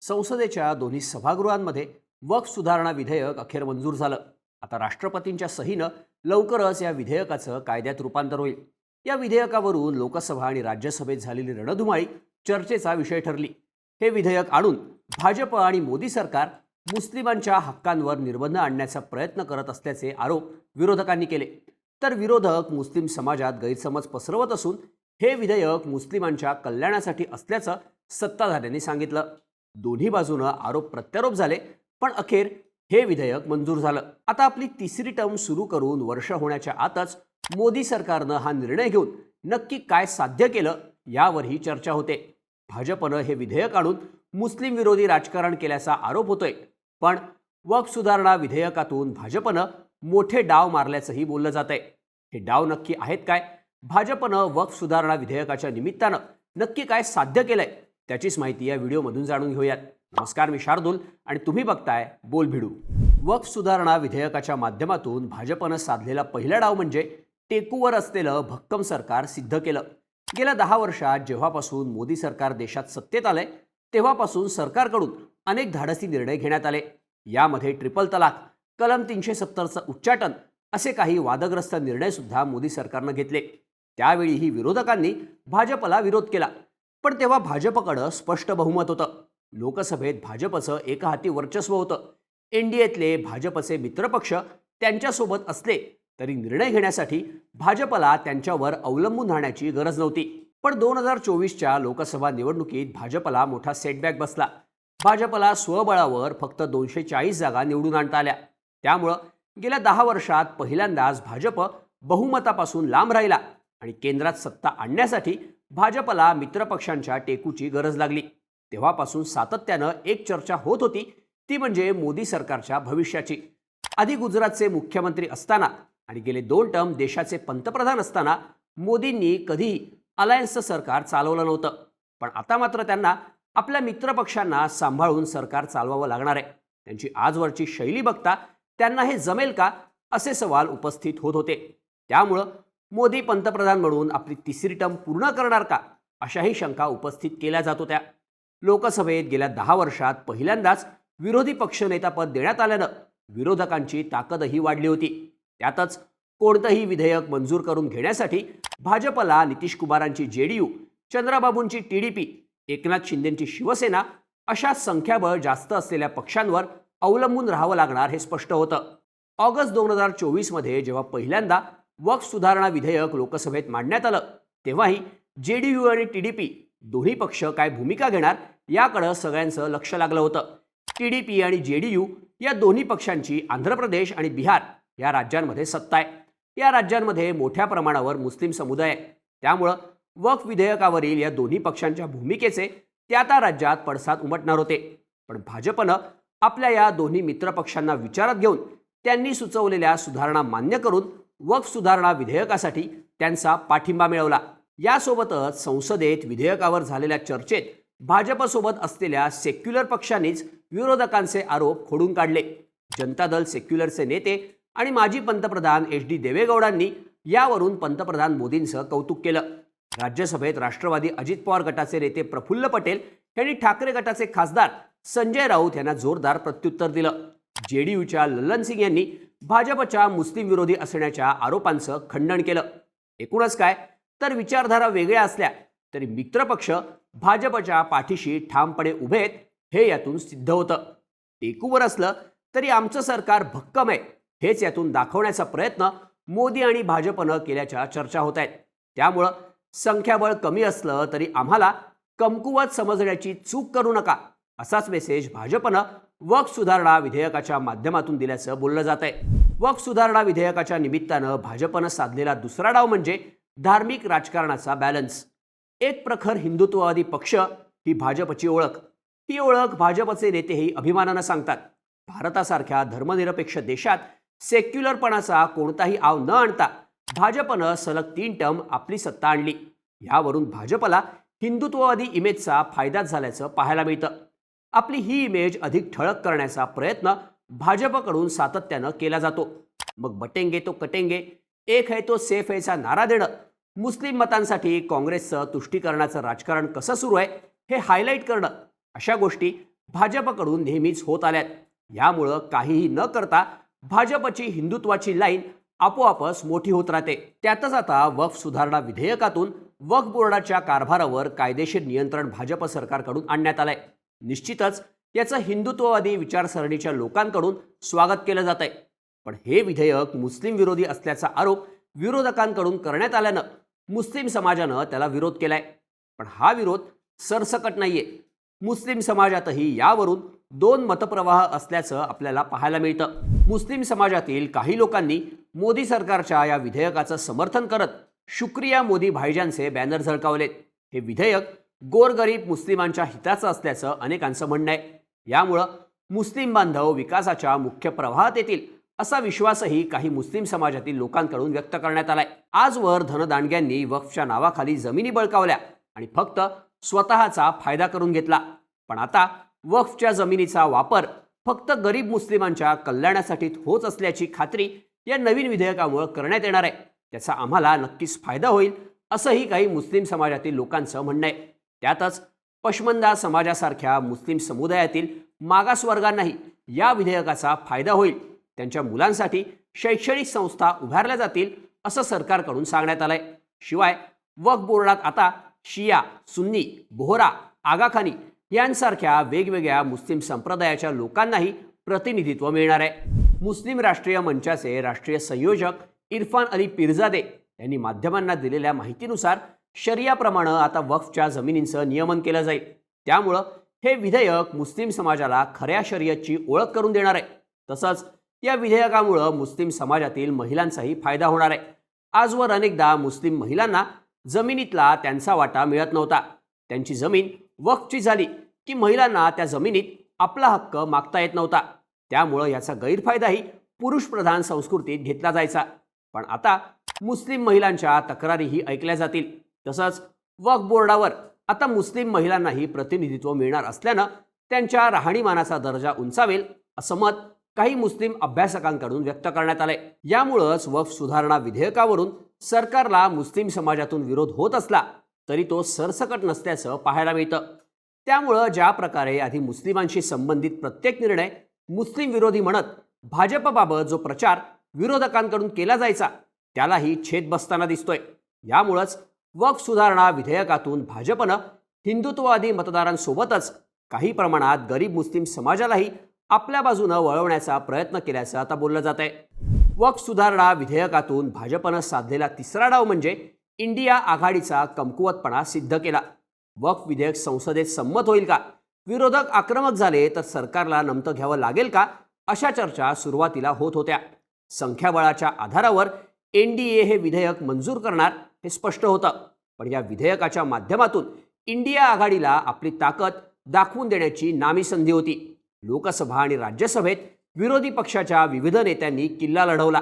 संसदेच्या दोन्ही सभागृहांमध्ये वक्फ सुधारणा विधेयक अखेर मंजूर झालं. आता राष्ट्रपतींच्या सहीनं लवकरच या विधेयकाचं कायद्यात रूपांतर होईल. या विधेयकावरून लोकसभा आणि राज्यसभेत झालेली रणधुमाळी चर्चेचा विषय ठरली. हे विधेयक आणून भाजप आणि मोदी सरकार मुस्लिमांच्या हक्कांवर निर्बंध आणण्याचा प्रयत्न करत असल्याचे आरोप विरोधकांनी केले. तर विरोधक मुस्लिम समाजात गैरसमज पसरवत असून हे विधेयक मुस्लिमांच्या कल्याणासाठी असल्याचं सत्ताधाऱ्यांनी सांगितलं. दोन्ही बाजूनं आरोप प्रत्यारोप झाले पण अखेर हे विधेयक मंजूर झालं. आता आपली तिसरी टर्म सुरू करून वर्ष होण्याच्या आतच मोदी सरकारनं हा निर्णय घेऊन नक्की काय साध्य केलं यावरही चर्चा होते. भाजपनं हे विधेयक आणून मुस्लिम विरोधी राजकारण केल्याचा आरोप होतोय पण वक्फ सुधारणा विधेयकातून भाजपनं मोठे डाव मारल्याचंही बोललं जात आहे हे डाव नक्की आहेत काय? भाजपनं वक्फ सुधारणा विधेयकाच्या निमित्तानं नक्की काय साध्य केलंय? त्याचीच माहिती या व्हिडिओमधून जाणून घेऊयात. नमस्कार मी शार्दूल आणि तुम्ही बघताय बोल भिडू. वक्फ सुधारणा विधेयकाच्या माध्यमातून भाजपनं साधलेला पहिला डाव म्हणजे टेकूवर असलेलं भक्कम सरकार सिद्ध केलं. गेल्या दहा वर्षात जेव्हापासून मोदी सरकार देशात सत्तेत आलंय तेव्हापासून सरकारकडून अनेक धाडसी निर्णय घेण्यात आले. यामध्ये ट्रिपल तलाक कलम तीनशे सत्तरचं उच्चाटन असे काही वादग्रस्त निर्णयसुद्धा मोदी सरकारनं घेतले. त्यावेळीही विरोधकांनी भाजपला विरोध केला. पण तेव्हा भाजपकडं स्पष्ट बहुमत होतं. लोकसभेत भाजपचं एकहाती वर्चस्व होतं. एनडीएतले भाजपचे मित्रपक्ष त्यांच्यासोबत असले तरी निर्णय घेण्यासाठी भाजपला त्यांच्यावर अवलंबून राहण्याची गरज नव्हती. पण दोन हजार चोवीसच्या लोकसभा निवडणुकीत भाजपला मोठा सेटबॅक बसला. भाजपला स्वबळावर फक्त दोनशे चाळीस जागा निवडून आणता आल्या. त्यामुळं गेल्या दहा वर्षात पहिल्यांदाच भाजप बहुमतापासून लांब राहिला आणि केंद्रात सत्ता आणण्यासाठी भाजपला मित्रपक्षांच्या टेकूची गरज लागली. तेव्हापासून सातत्यानं एक चर्चा होत होती. ती म्हणजे मोदी सरकारच्या भविष्याची. आधी गुजरातचे मुख्यमंत्री असताना आणि गेले दोन टर्म देशाचे पंतप्रधान असताना मोदींनी कधीही अलायन्सचं सरकार चालवलं नव्हतं. पण आता मात्र त्यांना आपल्या मित्रपक्षांना सांभाळून सरकार चालवावं लागणार आहे. त्यांची आजवरची शैली बघता त्यांना हे जमेल का असे सवाल उपस्थित होत होते. त्यामुळं मोदी पंतप्रधान म्हणून आपली तिसरी टर्म पूर्ण करणार का? अशाही शंका उपस्थित केल्या जात होत्या. लोकसभेत गेल्या दहा वर्षात पहिल्यांदाच विरोधी पक्षनेतापद देण्यात आल्यानं विरोधकांची ताकदही वाढली होती. त्यातच कोणतंही विधेयक मंजूर करून घेण्यासाठी भाजपला नितीश कुमारांची जेडीयू चंद्राबाबूंची टीडीपी एकनाथ शिंदेंची शिवसेना अशा संख्याबळ जास्त असलेल्या पक्षांवर अवलंबून राहावं लागणार हे स्पष्ट होतं. ऑगस्ट दोन हजार चोवीसमध्ये जेव्हा पहिल्यांदा वक्फ सुधारणा विधेयक लोकसभेत मांडण्यात आलं. तेव्हाही जे डी यू आणि टी डी पी दोन्ही पक्ष काय भूमिका घेणार याकडं सगळ्यांचं लक्ष लागलं होतं. टी डी पी आणि जे डी यू या दोन्ही पक्षांची आंध्र प्रदेश आणि बिहार या राज्यांमध्ये सत्ता आहे. या राज्यांमध्ये मोठ्या प्रमाणावर मुस्लिम समुदाय आहे. त्यामुळं वक्फ विधेयकावरील या दोन्ही पक्षांच्या भूमिकेचे त्या त्या राज्यात पडसाद उमटणार होते. पण भाजपनं आपल्या या दोन्ही मित्रपक्षांना विचारात घेऊन त्यांनी सुचवलेल्या सुधारणा मान्य करून वक्फ सुधारणा विधेयकासाठी त्यांचा पाठिंबा मिळवला. यासोबतच संसदेत विधेयकावर झालेल्या चर्चेत भाजपसोबत असलेल्या सेक्युलर पक्षांनीच विरोधकांचे आरोप खोडून काढले. जनता दल सेक्युलरचे नेते आणि माजी पंतप्रधान एच डी देवेगौडांनी यावरून पंतप्रधान मोदींचं कौतुक केलं. राज्यसभेत राष्ट्रवादी अजित पवार गटाचे नेते प्रफुल्ल पटेल यांनी ठाकरे गटाचे खासदार संजय राऊत यांना जोरदार प्रत्युत्तर दिलं. जेडीयूच्या ललन सिंग यांनी भाजपच्या मुस्लिम विरोधी असण्याच्या आरोपांचं खंडन केलं. एकूणच काय? तर विचारधारा वेगळ्या असल्या तरी मित्रपक्ष भाजपच्या पाठीशी ठामपणे उभे आहेत हे यातून सिद्ध होतं. टेकूवर असलं तरी आमचं सरकार भक्कम आहे हेच यातून दाखवण्याचा प्रयत्न मोदी आणि भाजपनं केल्याच्या चर्चा होत आहेत. त्यामुळं संख्याबळ कमी असलं तरी आम्हाला कमकुवत समजण्याची चूक करू नका असाच मेसेज भाजपनं वक सुधारणा विधेयकाच्या माध्यमातून दिल्याचं बोललं जात आहे वक सुधारणा विधेयकाच्या निमित्तानं भाजपनं साधलेला दुसरा डाव म्हणजे धार्मिक राजकारणाचा बॅलन्स. एक प्रखर हिंदुत्ववादी पक्ष ही भाजपची ओळख. ही ओळख भाजपचे नेतेही अभिमानानं सांगतात. भारतासारख्या धर्मनिरपेक्ष देशात सेक्युलरपणाचा कोणताही आव न आणता भाजपनं सलग तीन टर्म आपली सत्ता आणली. यावरून भाजपला हिंदुत्ववादी इमेजचा फायदाच झाल्याचं पाहायला मिळतं. आपली ही इमेज अधिक ठळक करण्याचा प्रयत्न भाजपकडून सातत्यानं केला जातो. मग बटेंगे तो कटेंगे एक है तो सेफ हैचा नारा देणं. मुस्लिम मतांसाठी काँग्रेसचं तुष्टीकरणाचं राजकारण कसं सुरू आहे हे हायलाईट करणं. अशा गोष्टी भाजपकडून नेहमीच होत आल्यात. यामुळं काहीही न करता भाजपची हिंदुत्वाची लाईन आपोआपच मोठी होत राहते. त्यातच आता वक्फ सुधारणा विधेयकातून वक्फ बोर्डाच्या कारभारावर कायदेशीर नियंत्रण भाजप सरकारकडून आणण्यात आलंय. निश्चितच याचं हिंदुत्ववादी विचारसरणीच्या लोकांकडून स्वागत केलं जात आहे पण हे विधेयक मुस्लिम विरोधी असल्याचा आरोप विरोधकांकडून करण्यात आल्यानं मुस्लिम समाजानं त्याला विरोध केलाय. पण हा विरोध सरसकट नाहीये. मुस्लिम समाजातही यावरून दोन मतप्रवाह असल्याचं आपल्याला पाहायला मिळतं. मुस्लिम समाजातील काही लोकांनी मोदी सरकारच्या या विधेयकाचं समर्थन करत शुक्रिया मोदी भाईजानचे बॅनर झळकावलेत. हे विधेयक गोरगरीब मुस्लिमांच्या हिताचं असल्याचं अनेकांचं म्हणणं आहे. यामुळं मुस्लिम बांधव विकासाच्या मुख्य प्रवाहात येतील असा विश्वासही काही मुस्लिम समाजातील लोकांकडून व्यक्त करण्यात आलाय. आजवर धनदांडग्यांनी वक्फच्या नावाखाली जमिनी बळकावल्या आणि फक्त स्वतःचा फायदा करून घेतला. पण आता वक्फच्या जमिनीचा वापर फक्त गरीब मुस्लिमांच्या कल्याणासाठी होत असल्याची खात्री या नवीन विधेयकामुळे करण्यात येणार आहे. त्याचा आम्हाला नक्कीच फायदा होईल असंही काही मुस्लिम समाजातील लोकांचं म्हणणं आहे. त्यातच पशमंदा समाजासारख्या मुस्लिम समुदायातील मागासवर्गांनाही या विधेयकाचा फायदा होईल. त्यांच्या मुलांसाठी शैक्षणिक संस्था उभारल्या जातील असं सरकारकडून सांगण्यात आलंय. शिवाय वक्फ बोर्डात आता शिया सुन्नी बोहरा आगाखानी यांसारख्या वेगवेगळ्या मुस्लिम संप्रदायाच्या लोकांनाही प्रतिनिधित्व मिळणार आहे. मुस्लिम राष्ट्रीय मंचाचे राष्ट्रीय संयोजक इरफान अली पिरजादे यांनी माध्यमांना दिलेल्या माहितीनुसार शरियाप्रमाणे आता वक्फच्या जमिनींचं नियमन केलं जाईल. त्यामुळं हे विधेयक मुस्लिम समाजाला खऱ्या शर्यतची ओळख करून देणार आहे. तसंच या विधेयकामुळं मुस्लिम समाजातील महिलांचाही फायदा होणार आहे. आजवर अनेकदा मुस्लिम महिलांना जमिनीतला त्यांचा वाटा मिळत नव्हता. त्यांची जमीन वक्फची झाली की महिलांना त्या जमिनीत आपला हक्क मागता येत नव्हता. त्यामुळं याचा गैरफायदाही पुरुषप्रधान संस्कृतीत घेतला जायचा. पण आता मुस्लिम महिलांच्या तक्रारीही ऐकल्या जातील. तसंच वक्फ बोर्डावर आता मुस्लिम महिलांनाही प्रतिनिधित्व मिळणार असल्यानं त्यांच्या राहणीमानाचा दर्जा उंचावेल असं मत काही मुस्लिम अभ्यासकांकडून व्यक्त करण्यात आलंय. यामुळंच वक्फ सुधारणा विधेयकावरून सरकारला मुस्लिम समाजातून विरोध होत असला तरी तो सरसकट नसल्याचं पाहायला मिळतं. त्यामुळं ज्या प्रकारे आधी मुस्लिमांशी संबंधित प्रत्येक निर्णय मुस्लिम विरोधी म्हणत भाजपबाबत जो प्रचार विरोधकांकडून केला जायचा त्यालाही छेद बसताना दिसतोय. यामुळंच वक्फ सुधारणा विधेयकातून भाजपनं हिंदुत्ववादी मतदारांसोबतच काही प्रमाणात गरीब मुस्लिम समाजालाही आपल्या बाजूनं वळवण्याचा प्रयत्न केल्याचं आता बोललं जात आहे वक्फ सुधारणा विधेयकातून भाजपनं साधलेला तिसरा डाव म्हणजे इंडिया आघाडीचा कमकुवतपणा सिद्ध केला. वक्फ विधेयक संसदेत संमत होईल का? विरोधक आक्रमक झाले तर सरकारला नमतं घ्यावं लागेल का? अशा चर्चा सुरुवातीला होत होत्या. संख्याबळाच्या आधारावर एन डी ए हे विधेयक मंजूर करणार हे स्पष्ट होतं. पण या विधेयकाच्या माध्यमातून इंडिया आघाडीला आपली ताकद दाखवून देण्याची नामी संधी होती. लोकसभा आणि राज्यसभेत विरोधी पक्षाच्या विविध नेत्यांनी किल्ला लढवला.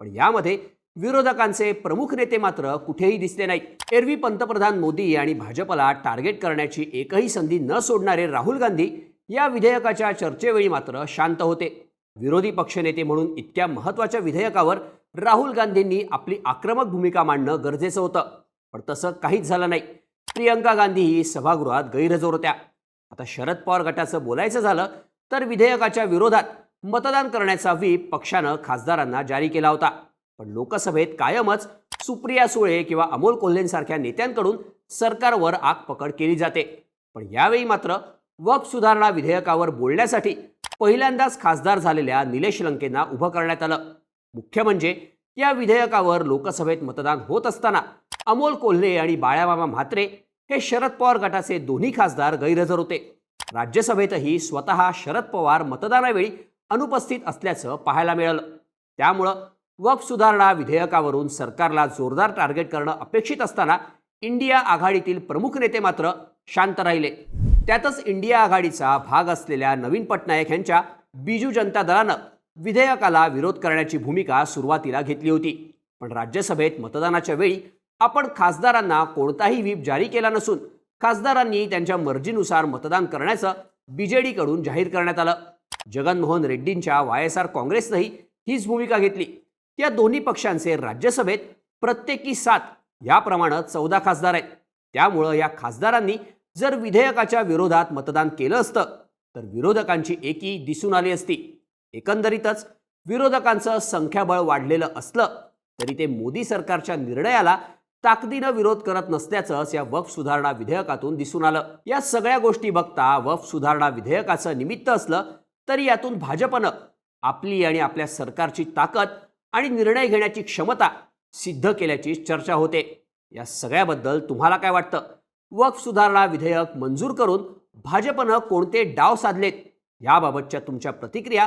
पण यामध्ये विरोधकांचे प्रमुख नेते मात्र कुठेही दिसले नाहीत. एरवी पंतप्रधान मोदी आणि भाजपला टार्गेट करण्याची एकही संधी न सोडणारे राहुल गांधी या विधेयकाच्या चर्चेवेळी मात्र शांत होते. विरोधी पक्षनेते म्हणून इतक्या महत्त्वाच्या विधेयकावर राहुल गांधींनी आपली आक्रमक भूमिका मांडणं गरजेचं होतं. पण तसं काहीच झालं नाही. प्रियंका गांधी ही सभागृहात गैरहजर होत्या. आता शरद पवार गटाचं बोलायचं झालं तर विधेयकाच्या विरोधात मतदान करण्याचा व्हीप पक्षानं खासदारांना जारी केला होता. पण लोकसभेत कायमच सुप्रिया सुळे किंवा अमोल कोल्हेंसारख्या नेत्यांकडून सरकारवर आग पकड केली जाते. पण यावेळी मात्र वक्फ सुधारणा विधेयकावर बोलण्यासाठी पहिल्यांदाच खासदार झालेल्या निलेश लंकेंना उभं करण्यात आलं. मुख्य म्हणजे या विधेयकावर लोकसभेत मतदान होत असताना अमोल कोल्हे आणि बाळाबाबा म्हात्रे हे शरद पवार गटाचे दोन्ही खासदार गैरहजर होते. राज्यसभेतही स्वतः शरद पवार मतदानावेळी अनुपस्थित असल्याचं पाहायला मिळालं. त्यामुळं वक्फ सुधारणा विधेयकावरून सरकारला जोरदार टार्गेट करणं अपेक्षित असताना इंडिया आघाडीतील प्रमुख नेते मात्र शांत राहिले. त्यातच इंडिया आघाडीचा भाग असलेल्या नवीन पटनायक यांच्या बिजू जनता दलानं विधेयकाला विरोध करण्याची भूमिका सुरुवातीला घेतली होती. पण राज्यसभेत मतदानाच्या वेळी आपण खासदारांना कोणताही व्हीप जारी केला नसून खासदारांनी त्यांच्या मर्जीनुसार मतदान करण्याचं बीजेडीकडून जाहीर करण्यात आलं. जगनमोहन रेड्डींच्या वाय एस आर काँग्रेसनंही हीच भूमिका घेतली. या दोन्ही पक्षांचे राज्यसभेत प्रत्येकी सात याप्रमाणे चौदा खासदार आहेत. त्यामुळं या खासदारांनी जर विधेयकाच्या विरोधात मतदान केलं असतं तर विरोधकांची एकी दिसून आली असती. एकंदरीतच विरोधकांचं संख्याबळ वाढलेलं असलं तरी ते मोदी सरकारच्या निर्णयाला ताकदीनं विरोध करत नसल्याचंच या वफ सुधारणा विधेयकातून दिसून आलं. या सगळ्या गोष्टी बघता वफ सुधारणा विधेयकाचं निमित्त असलं तरी यातून भाजपनं आपली आणि आपल्या सरकारची ताकद आणि निर्णय घेण्याची क्षमता सिद्ध केल्याची चर्चा होते. या सगळ्याबद्दल तुम्हाला काय वाटतं? वक्फ सुधारणा विधेयक मंजूर करून भाजपनं कोणते डाव साधलेत? याबाबतच्या तुमच्या प्रतिक्रिया